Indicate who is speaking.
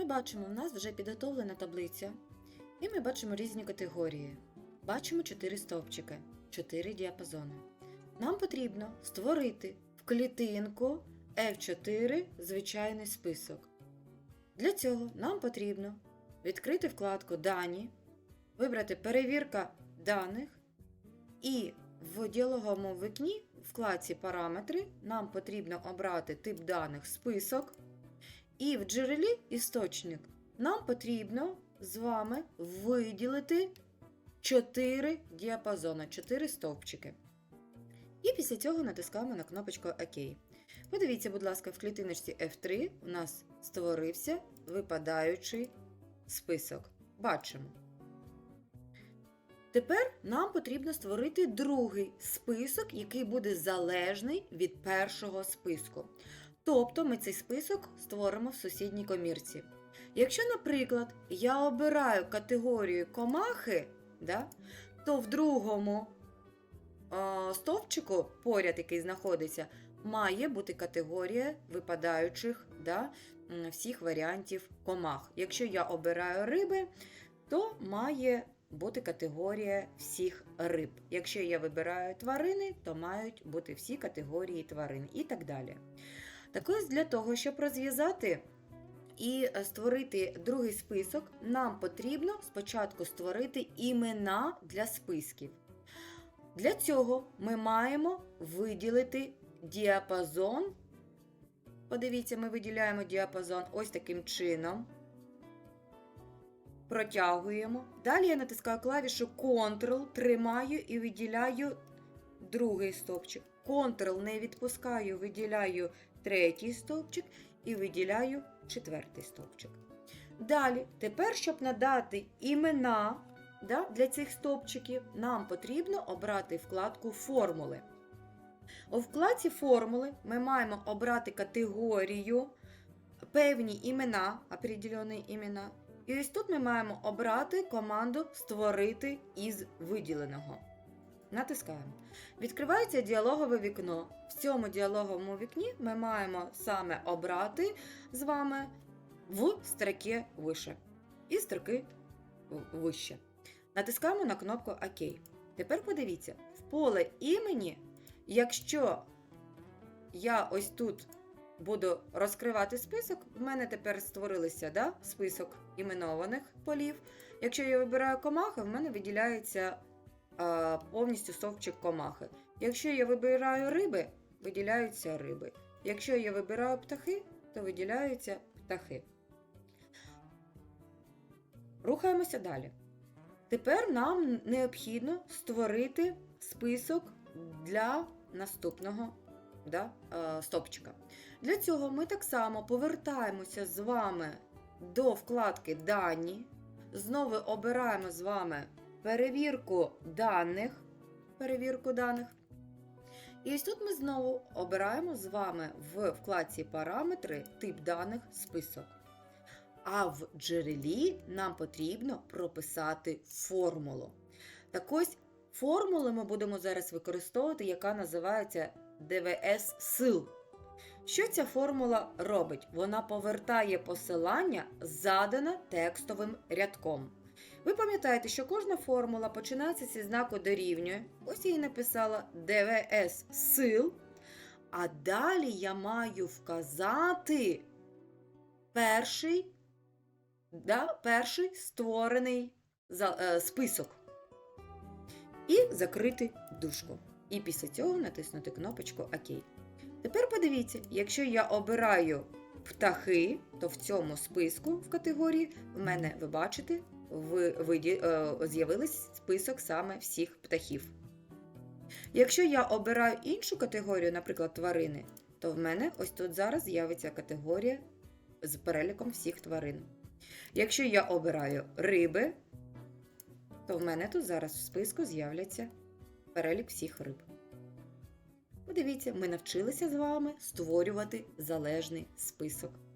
Speaker 1: Ми бачимо, в нас вже підготовлена таблиця, і ми бачимо різні категорії. Бачимо 4 стовпчики, 4 діапазони. Нам потрібно створити в клітинку F4 звичайний список. Для цього нам потрібно відкрити вкладку Дані, вибрати Перевірка даних і в діалоговому вікні в вкладці Параметри нам потрібно обрати тип даних список. І в джерелі істочник нам потрібно з вами виділити 4 діапазони, 4 стовпчики. І після цього натискаємо на кнопочку ОК. Подивіться, будь ласка, в клітиночці F3 у нас створився випадаючий список. Бачимо. Тепер нам потрібно створити другий список, який буде залежний від першого списку. Тобто ми цей список створимо в сусідній комірці. Якщо, наприклад, я обираю категорію комахи, да, то в другому е, стовпчику, поряд, який знаходиться, має бути категорія випадаючих да, всіх варіантів комах. Якщо я обираю риби, то має бути категорія всіх риб. Якщо я вибираю тварини, то мають бути всі категорії тварин і так далі. Так ось для того, щоб розв'язати і е, створити другий список, нам потрібно спочатку створити імена для списків. Для цього ми маємо виділити діапазон. Подивіться, ми виділяємо діапазон ось таким чином. Протягуємо. Далі я натискаю клавішу Ctrl, тримаю і виділяю другий стовпчик. Ctrl не відпускаю, виділяю третій стовпчик і виділяю четвертий стовпчик. Далі, тепер, щоб надати імена да, для цих стовпчиків, нам потрібно обрати вкладку Формули. У вкладці Формули ми маємо обрати категорію, певні імена, определені імена. І ось тут ми маємо обрати команду Створити із виділеного. Натискаємо. Відкривається діалогове вікно. Цьому діалоговому вікні ми маємо саме обрати з вами в строки вище і строки вище. Натискаємо на кнопку ОК. Тепер подивіться, в поле імені, якщо я ось тут буду розкривати список, в мене тепер створилися да, список іменованих полів. Якщо я вибираю комахи, в мене виділяється повністю стовпчик комахи. Якщо я вибираю риби, виділяються риби. Якщо я вибираю птахи, то виділяються птахи. Рухаємося далі. Тепер нам необхідно створити список для наступного да, е, стопчика. Для цього ми так само повертаємося з вами до вкладки Дані. Знову обираємо з вами перевірку даних. Перевірку даних. І ось тут ми знову обираємо з вами в вкладці Параметри тип даних список. А в джерелі нам потрібно прописати формулу. Так ось формулу ми будемо зараз використовувати, яка називається ДВС сил. Що ця формула робить? Вона повертає посилання, задане текстовим рядком. Ви пам'ятаєте, що кожна формула починається зі знаку дорівнює. Ось я її написала ДВС сил. А далі я маю вказати перший, да, перший створений е, список. І закрити дужку. І після цього натиснути кнопочку ОК. Тепер подивіться, якщо я обираю птахи, то в цьому списку в категорії в мене, ви бачите, в е, з'явився список саме всіх птахів. Якщо я обираю іншу категорію, наприклад, тварини, то в мене ось тут зараз з'явиться категорія з переліком всіх тварин. Якщо я обираю риби, то в мене тут зараз в списку з'являться перелік всіх риб. Подивіться, ми навчилися з вами створювати залежний список.